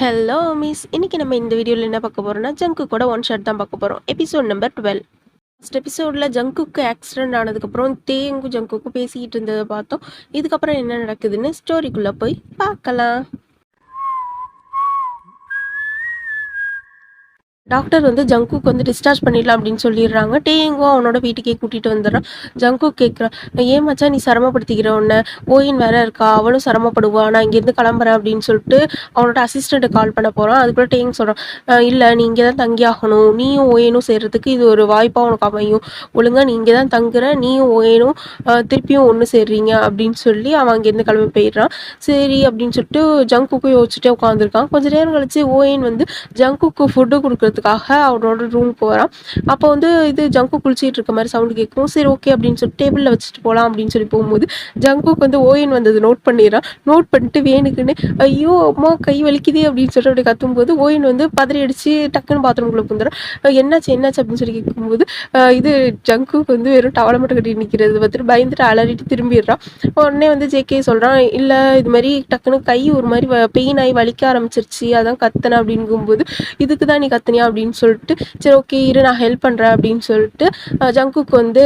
Hello miss இன்றைக்கி நம்ம இந்த வீடியோவில் என்ன பார்க்க போகிறோம்னா ஜங்கு கூட ஒன் ஷாட் தான் பார்க்க போகிறோம் எபிசோட் நம்பர் டுவெல் ஃபஸ்ட் எபிசோடில் ஜங்குக்கு ஆக்சிடென்ட் ஆனதுக்கப்புறம் தேங்கும் ஜங்குக்கும் பேசிக்கிட்டு இருந்ததை பார்த்தோம். இதுக்கப்புறம் என்ன நடக்குதுன்னு ஸ்டோரிக்குள்ளே போய் பார்க்கலாம். டாக்டர் வந்து ஜங்குக்கு வந்து டிஸ்சார்ஜ் பண்ணிடலாம் அப்படின்னு சொல்லிடுறாங்க. டேங்கோ அவனோட வீட்டுக்கே கூட்டிகிட்டு வந்துடுறான். ஜங்கு கேட்குறான் ஏன் மச்சான் நீ சிரமப்படுத்திக்கிற உன்னை? ஓயின் வேற இருக்கா? அவளும் சிரமப்படுவா. நான் இங்கேருந்து கிளம்புறேன் அப்படின்னு சொல்லிட்டு அவனோட அசிஸ்டண்ட்டை கால் பண்ண போகிறான் அதுக்குள்ள டேங் சொல்கிறான் இல்லை நீ இங்கே தான் தங்கி ஆகணும். நீயும் ஓயனும் சேர்றதுக்கு இது ஒரு வாய்ப்பாக உனக்கு அமையும். ஒழுங்காக நீ இங்கே தான் தங்குற நீயும் ஓயனும் திருப்பியும் ஒன்று சேர்றீங்க அப்படின்னு சொல்லி அவன் அங்கேருந்து கிளம்பி போயிடுறான். சரி அப்படின்னு சொல்லிட்டு ஜங்குக்கு யோசிச்சுட்டே உட்காந்துருக்கான் கொஞ்ச நேரம் கழிச்சு ஓயன் வந்து ஜங்குக்கு ஃபுட்டு கொடுக்குறது கொடுக்கறதுக்காக அவரோட ரூமுக்கு வரான் அப்போ வந்து இது ஜங்கு குளிச்சிட்டு இருக்க மாதிரி சவுண்டு கேட்கும். சரி ஓகே அப்படின்னு சொல்லி டேபிளில் வச்சுட்டு போகலாம் அப்படின்னு சொல்லி போகும்போது ஜங்குக்கு வந்து ஓயன் வந்தது. நோட் பண்ணிடுறான். நோட் பண்ணிட்டு வேணுக்குன்னு ஐயோ அம்மா கை வலிக்குதே அப்படின்னு சொல்லிட்டு அப்படி கத்தும்போது ஓயன் வந்து பதறி அடிச்சு டக்குன்னு பாத்ரூம்குள்ளே புந்துறான் என்னாச்சு என்னாச்சு அப்படின்னு சொல்லி கேட்கும்போது இது ஜங்குக்கு வந்து வெறும் டவலை மட்டும் கட்டி நிற்கிறது பார்த்துட்டு பயந்துட்டு அலறிட்டு திரும்பிடுறான். உடனே வந்து ஜேகே சொல்கிறான் இல்லை இது மாதிரி டக்குன்னு கை ஒரு மாதிரி பெயின் ஆகி வலிக்க ஆரம்பிச்சிருச்சு. அதான் கத்தனை அப்படிங்கும்போது இதுக்கு தான் நீ கத்தனியா? அப்படின்னு சொல்லிட்டு சரி ஓகே இரு நான் ஹெல்ப் பண்ணுறேன் அப்படின்னு சொல்லிட்டு ஜங்குக்கு வந்து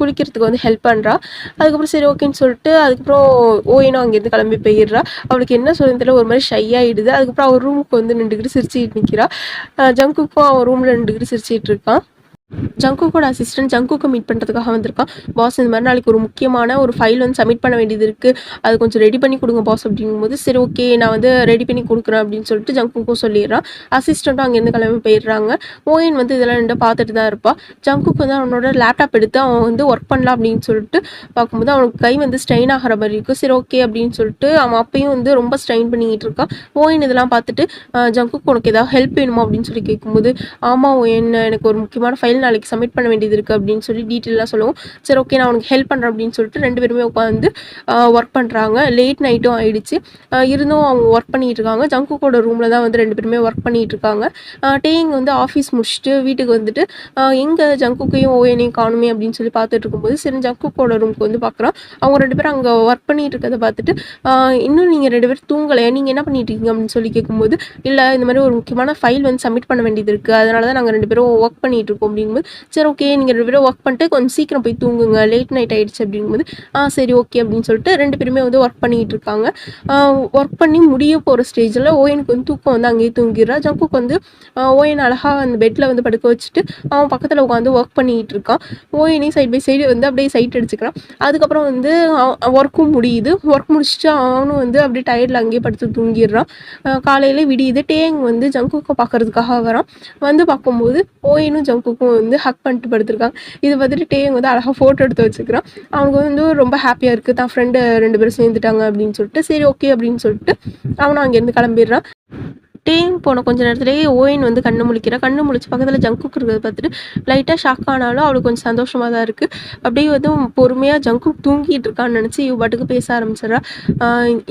குளிக்கிறதுக்கு வந்து ஹெல்ப் பண்ணுறா அதுக்கப்புறம் சரி ஓகேன்னு சொல்லிட்டு அதுக்கப்புறம் ஓயினும் அங்கேருந்து கிளம்பி போயிடுறா. அவளுக்கு என்ன சொல்லுறதுல ஒரு மாதிரி ஷை ஆகிடுது அதுக்கப்புறம் அவர் ரூமுக்கு வந்து நின்றுக்கிட்டு சிரிச்சிட்டு நிற்கிறா ஜங்குக்கும் அவன் ரூமில் நின்றுக்கிட்டு சிரிச்சிட்டு இருக்கான். ஜங்குக்கோட அசிஸ்டன்ட் ஜங்குக்கு மீட் பண்ணுறதுக்காக வந்திருக்கான். பாஸ் இந்த மாதிரி நாளைக்கு ஒரு முக்கியமான ஒரு ஃபைல் வந்து சப்மிட் பண்ண வேண்டியது இருக்குது அது கொஞ்சம் ரெடி பண்ணி கொடுங்க பாஸ் அப்படிங்கும்போது. சரி ஓகே நான் வந்து ரெடி பண்ணி கொடுக்குறேன் அப்படின்னு சொல்லிட்டு ஜங்குக்கும் சொல்லிடுறான். அசிஸ்டண்ட்டும் அங்கேருந்து கிளம்பி போயிடுறாங்க. ஓயின் வந்து இதெல்லாம் ரெண்டு பார்த்துட்டு தான் இருப்பாள் ஜங்குக்கு வந்து அவனோட லேப்டாப் எடுத்து அவன் வந்து ஒர்க் பண்ணலாம் அப்படின்னு சொல்லிட்டு பார்க்கும்போது அவனுக்கு கை வந்து ஸ்ட்ரெயின் ஆகிற மாதிரி இருக்கும் சரி ஓகே அப்படின்னு சொல்லிட்டு அவன் அப்பையும் வந்து ரொம்ப ஸ்ட்ரெயின் பண்ணிக்கிட்டு இருக்கான். ஓயின் இதெல்லாம் பார்த்துட்டு ஜங்குக்கு உனக்கு ஏதாவது ஹெல்ப் வேணுமா? அப்படின்னு சொல்லி கேட்கும்போது ஆமாம் ஓயின் எனக்கு ஒரு முக்கியமான ஃபைல் நாளைக்கு சப்மிட் பண்ண வேண்டியது இருக்குது அப்படின்னு சொல்லி டீட்டெயிலாக சொல்லுவோம். சரி ஓகே நான் உனக்கு ஹெல்ப் பண்ணுறேன் அப்படின்னு சொல்லிட்டு ரெண்டு பேருமே உட்காந்து ஒர்க் பண்ணுறாங்க லேட் நைட்டும் ஆகிடுச்சு இருந்தும் அவங்க ஒர்க் பண்ணிட்டு இருக்காங்க. ஜங்குக்கோட ரூமில் தான் வந்து ரெண்டு பேருமே ஒர்க் பண்ணிட்டு இருக்காங்க. டேயிங் வந்து ஆஃபீஸ் முடிச்சுட்டு வீட்டுக்கு வந்துட்டு எங்கே ஜங்குக்கையும் ஓயனையும் காணுமே அப்படின்னு சொல்லி பார்த்துட்டு இருக்கும்போது சரி ஜங்குக்கோட ரூமுக்கு வந்து பார்க்குறோம். அவங்க ரெண்டு பேரும் அங்கே ஒர்க் பண்ணிட்டு இருக்கிறத பார்த்துட்டு இன்னும் நீங்கள் ரெண்டு பேரும் தூங்கலையா? நீங்கள் என்ன பண்ணிட்டு இருக்கீங்க? அப்படின்னு சொல்லி கேட்கும்போது இல்லை இந்த மாதிரி ஒரு முக்கியமான ஃபைல் வந்து சப்மிட் பண்ண வேண்டியது இருக்குது அதனால தான் நாங்கள் ரெண்டு பேரும் ஒர்க் பண்ணிட்டு இருக்கோம் அப்படின்னு அப்படிங்கும்போது சரி ஓகே நீங்கள் ரெண்டு பேரும் ஒர்க் பண்ணிட்டு கொஞ்சம் சீக்கிரம் போய் தூங்குங்க. லேட் நைட் ஆகிடுச்சு அப்படிங்கும்போது ஆ சரி ஓகே அப்படின்னு சொல்லிட்டு ரெண்டு பேருமே வந்து ஒர்க் பண்ணிகிட்டு இருக்காங்க. ஒர்க் பண்ணி முடிய போகிற ஸ்டேஜில் ஓயனுக்கு வந்து தூக்கம் வந்து அங்கேயே தூங்கிடுறா. ஜங்குக்கு வந்து ஓயன் அழகாக அந்த பெட்டில் வந்து படுக்க வச்சுட்டு அவன் பக்கத்தில் உட்காந்து ஒர்க் பண்ணிகிட்டு இருக்கான். ஓயனையும் சைட் பை சைடு வந்து அப்படியே சைட் அடிச்சுக்கிறான். அதுக்கப்புறம் வந்து ஒர்க்கும் முடியுது. ஒர்க் முடிச்சுட்டு அவனும் வந்து அப்படியே டயர்டில் அங்கேயே படுத்து தூங்கிடுறான். காலையில் விடியுது. டேங் வந்து ஜங்குக்கை பார்க்கறதுக்காக வரான். வந்து பார்க்கும்போது ஓயனும் ஜங்குக்கும் வந்து ஹக் பண்ணிட்டு படுத்திருக்காங்க. இது பார்த்துட்டு டேங் வந்து அழகாக ஃபோட்டோ எடுத்து வச்சுக்கிறான் அவனுக்கு வந்து ரொம்ப ஹாப்பியாக இருக்குது தான் ஃப்ரெண்டு ரெண்டு பேரும் சேர்ந்துட்டாங்க அப்படின்னு சொல்லிட்டு சரி ஓகே அப்படின்னு சொல்லிட்டு அவனும் அங்கேருந்து கிளம்பிடுறான். டேங் போன கொஞ்ச நேரத்துலேயே ஓயின் வந்து கண்ணு முழிக்கிறா. கண்ணு முழிச்சு பக்கத்தில் ஜங்குக் இருக்கிறத பார்த்துட்டு லைட்டாக ஷாக் ஆனாலும் அவளுக்கு கொஞ்சம் சந்தோஷமாக தான் இருக்குது அப்படியே வந்து பொறுமையாக ஜங்குக் தூங்கிட்டு இருக்கான்னு நினச்சி இவ பாட்டுக்கு பேச ஆரம்பிச்சிடறா.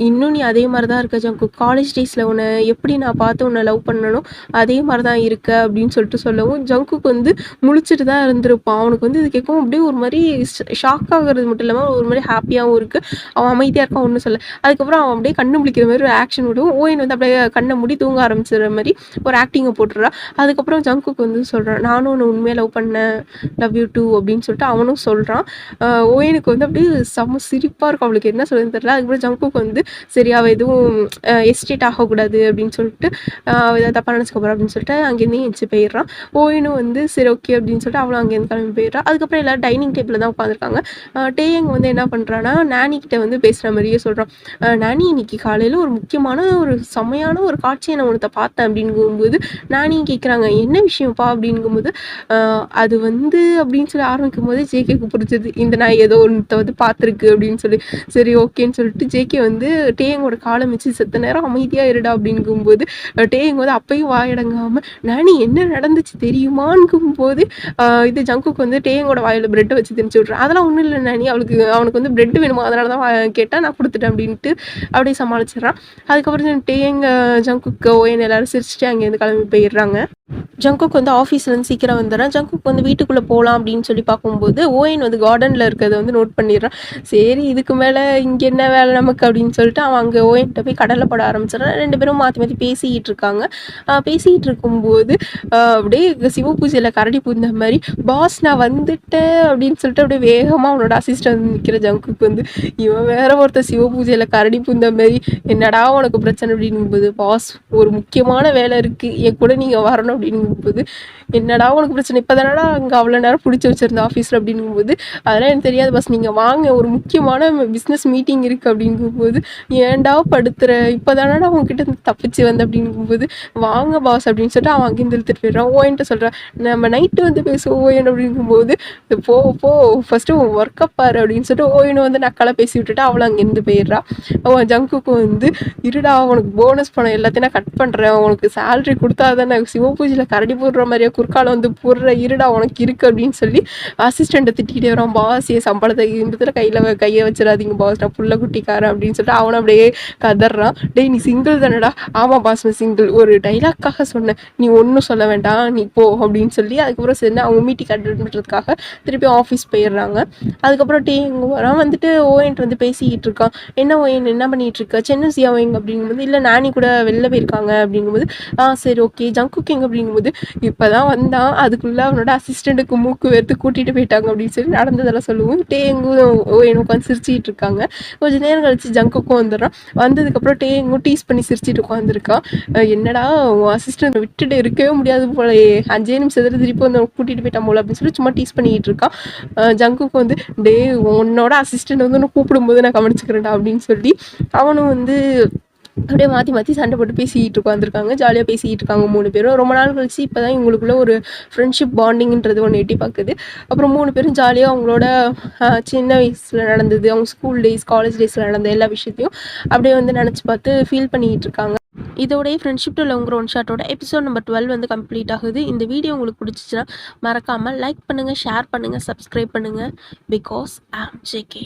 இன்னும் நீ அதே மாதிரி தான் இருக்க ஜங்குக் காலேஜ் டேஸில் உன்னை எப்படி நான் பார்த்து உன்னை லவ் பண்ணணும் அதே மாதிரி தான் இருக்க அப்படின்னு சொல்லிட்டு சொல்லவும் ஜங்குக் வந்து முழிச்சிட்டு தான் இருந்திருப்பான். அவனுக்கு வந்து இது கேட்கவும் அப்படியே ஒரு மாதிரி ஷாக் ஆகிறது மட்டும் இல்லாமல் ஒரு மாதிரி ஹாப்பியாகவும் இருக்குது அவன் அமைதியாக இருக்கான் ஒன்றும் சொல்ல அதுக்கப்புறம் அவன் அப்படியே கண்ணு முழிக்கிற மாதிரி ஒரு ஆக்ஷன் விடுவோம் ஓயின் வந்து அப்படியே கண்ணை முடி தூங்க ஆரம்பிச்சிடுற மாதிரி ஒரு ஆக்டிங்கை போட்டுறா அதுக்கப்புறம் ஜங்குக்கு வந்து சொல்கிறான் நானும் ஒன்று உண்மையாக லவ் பண்ணேன். லவ் யூ டூ அப்படின்னு சொல்லிட்டு அவனும் சொல்கிறான் ஓயனுக்கு வந்து அப்படியே செம்ம சிரிப்பாக இருக்கும். அவளுக்கு என்ன சொல்லுன்னு தெரியல. அதுக்கப்புறம் ஜங்குக்கு வந்து சரியாக எதுவும் எஸ்டேட் ஆகக்கூடாது. அப்படின்னு சொல்லிட்டு அவ ஏதாவது தப்பாக நினச்சிக்க போகிறா அப்படின்னு சொல்லிட்டு அங்கேருந்து எஞ்சி போயிடுறான். ஓயினும் வந்து சரி ஓகே அப்படின்னு சொல்லிட்டு அவளும் அங்கேருந்து கிளம்பி போயிடுறா. அதுக்கப்புறம் எல்லாரும் டைனிங் டேபிளில் தான் உட்காந்துருக்காங்க டேயங் வந்து என்ன பண்ணுறான்னா நானிக்கிட்ட வந்து பேசுகிற மாதிரியே சொல்கிறான் நானி இன்னைக்கு காலையில் ஒரு முக்கியமான ஒரு செம்மையான ஒரு காட்சியை நான் உனத்தை பார்த்தேன் அப்படிங்கும்போது நானியும் கேட்குறாங்க என்ன விஷயம்ப்பா? அப்படிங்கும்போது அது வந்து அப்படின்னு சொல்லி ஆரம்பிக்கும் போது ஜேகேக்கு பிடிச்சது இந்த நாய் ஏதோ ஒன்றத்தை வந்து பார்த்துருக்கு அப்படின்னு சொல்லி. சரி ஓகேன்னு சொல்லிட்டு ஜேகே வந்து டேயங்கோட காலம் வச்சு செத்த நேரம் அமைதியாக இருடா அப்படிங்கும்போது அஹ் டேயங் வந்து அப்பையும் வாயடங்காமல் நானி என்ன நடந்துச்சு தெரியுமான்னும் போது இது ஜங்குக்கு வந்து டேயங்கோட வாயில் பிரெட்டை வச்சு திணிச்சு விட்றேன். அதெல்லாம் ஒன்றும் இல்லை நானி அவளுக்கு அவனுக்கு வந்து பிரெட் வேணுமா? அதனால தான் கேட்டால் நான் கொடுத்துட்டேன் அப்படின்ட்டு அப்படியே சமாளிச்சிடுறான். அதுக்கப்புறம் டேயங்க ஜங்குக்கு ஓயன் எல்லாரும் சிரிச்சுட்டு அங்கேருந்து கிளம்பி போயிடுறாங்க. ஜங்குக் வந்து ஆஃபீஸ்லேருந்து சீக்கிரம் வந்துடுறான். ஜங்குக் வந்து வீட்டுக்குள்ளே போகலாம் அப்படின்னு சொல்லி பார்க்கும்போது ஓஎன் வந்து கார்டனில் இருக்கிறத வந்து நோட் பண்ணிடுறான். சரி இதுக்கு மேலே இங்கே என்ன வேலை நமக்கு அப்படின்னு சொல்லிட்டு அவன் அங்கே ஓயன்கிட்ட போய் கடலில் போட ஆரம்பிச்சிடறான். ரெண்டு பேரும் மாற்றி மாற்றி பேசிக்கிட்டு இருக்காங்க. பேசிக்கிட்டு இருக்கும்போது அப்படியே சிவ பூஜையில் கரடி பூந்த மாதிரி பாஸ் நான் வந்துட்டேன். அப்படின்னு சொல்லிட்டு அப்படியே வேகமாக அவனோட அசிஸ்டன்ட் நிற்கிற ஜங்குக்கு வந்து இவன் வேற ஒருத்தர் சிவ பூஜையில் கரடி பூந்த மாதிரி என்னடா உனக்கு பிரச்சனை? அப்படிங்கும்போது பாஸ் ஒரு முக்கியமான வேலை இருக்குது என் கூட நீங்கள் வரணும். அப்படிங்கும்போது என்னடா உனக்கு பிரச்சனை? இப்போ தானடா அங்கே அவ்வளோ நேரம் பிடிச்சி வச்சிருந்த ஆஃபீஸில் அப்படிங்கும்போது அதெல்லாம் எனக்கு தெரியாது பஸ் நீங்கள் வாங்க. ஒரு முக்கியமான பிஸ்னஸ் மீட்டிங் இருக்குது அப்படிங்கும்போது ஏன்டா படுத்துற? இப்போ தானடா உங்ககிட்ட இருந்து தப்பிச்சு வந்த? அப்படிங்கும்போது வாங்க பாஸ் அப்படின்னு சொல்லிட்டு அவன் அங்கேருந்து இழுத்துட்டு போயிடுறான். ஓயன்ட்டு சொல்கிறான் நம்ம நைட்டு வந்து பேசுவோம். ஓயன் அப்படிங்கும்போது போ போ. ஃபஸ்ட்டு உன் ஒர்க்கை பாரு. அப்படின்னு சொல்லிட்டு ஓயனை வந்து நக்கலை பேசி விட்டுட்டு அவளை அங்கேருந்து போயிடுறா அவன் ஜங்குக்கு வந்து இருடா உனக்கு போனஸ் பணம் எல்லாத்தையும் நான் கட் பண்ணுறேன் உனக்கு சேலரி கொடுத்தா தானே சிவபூஜையில் கரடி போடுற மாதிரியே குறுக்கால வந்து போடுற இருடா உனக்கு இருக்கு அப்படின்னு சொல்லி அசிஸ்டண்ட்டை திட்டிகிட்டே வரான் பாஸ் என் சம்பளத்தை இந்த கையில் கையை வச்சிடாதீங்க பாஸ் நான் புள்ள குட்டிக்காரன் அப்படின்னு சொல்லிட்டு அவனை அப்படியே கதறான். டேய் நீ சிங்கிள் தானடா? ஆமாம் பாஸ் நான் சிங்கிள் ஒரு டைலாக்காக சொன்னேன். நீ ஒன்றும் சொல்ல வேண்டாம். நீ போ அப்படின்னு சொல்லி அதுக்கப்புறம் சரி அவங்க மீட்டிங் அட்டன் பண்ணுறதுக்காக திருப்பி ஆஃபீஸ் போயிடுறாங்க. அதுக்கப்புறம் டே இங்கே வரான் வந்துட்டு ஓஎன்ட் வந்து பேசிக்கிட்டு இருக்கான். என்ன ஓஎன் என்ன பண்ணிட்டு இருக்க? சென்னசியா ஓயங்க அப்படிங்கும்போது இல்லை நானி கூட வெளில போயிருக்காங்க. அப்படிங்கும்போது ஆ சரி ஓகே ஜங்க் குக்கிங் அப்படிங்கும்போது இப்போ தான் வந்தான் அதுக்குள்ளே அவனோட அசிஸ்டண்ட்டுக்கு மூக்கு வேர்த்து கூட்டிகிட்டு போயிட்டாங்க அப்படின்னு சொல்லி நடந்ததெல்லாம் சொல்லுவோம். டேங்கும் எனக்கு உட்காந்து சிரிச்சிட்டு இருக்காங்க. கொஞ்ச நேரம் கழிச்சு ஜங்குக்கும் வந்துடுறான். வந்ததுக்கப்புறம் டேங்கும் டீஸ் பண்ணி சிரிச்சிட்டு உட்காந்துருக்கான் என்னடா உன் அசிஸ்டண்ட் விட்டுட்டு இருக்கவே முடியாது போல அஞ்சே நிமிஷம் திருப்பி வந்து கூட்டிகிட்டு போயிட்டான் போல அப்படின்னு சொல்லி சும்மா டீஸ் பண்ணிக்கிட்டு இருக்கான் ஜங்குக்கு வந்து டே உன்னோட அசிஸ்டண்ட் வந்து உன்னை கூப்பிடும்போது நான் கவனிச்சுக்கிறேன்டா அப்படின்னு சொல்லி அவனும் வந்து அப்படியே மாற்றி மாற்றி சண்டை போட்டு பேசிக்கிட்டு உட்காந்துருக்காங்க ஜாலியாக பேசிக்கிட்டு இருக்காங்க மூணு பேரும். ரொம்ப நாள் கழிச்சு இப்போ தான் இவங்களுக்குள்ள ஒரு ஃப்ரெண்ட்ஷிப் பாண்டிங்கிறது ஒன்று எட்டி பார்க்குது அப்புறம் மூணு பேரும் ஜாலியாக அவங்களோட சின்ன வயசில் நடந்தது அவங்க ஸ்கூல் டேஸ் காலேஜ் டேஸில் நடந்த எல்லா விஷயத்தையும் அப்படியே வந்து நினச்சி பார்த்து ஃபீல் பண்ணிக்கிட்டு இருக்காங்க. இதோடய ஃப்ரெண்ட்ஷிப் டு லவ்ங்கிற ஒன் ஷாட்டோட எபிசோட் நம்பர் டுவெல் வந்து கம்ப்ளீட் ஆகுது. இந்த வீடியோ உங்களுக்கு பிடிச்சிச்சுன்னா மறக்காமல் லைக் பண்ணுங்கள் ஷேர் பண்ணுங்கள் சப்ஸ்கிரைப் பண்ணுங்கள் பிகாஸ் ஆம் ஜேகே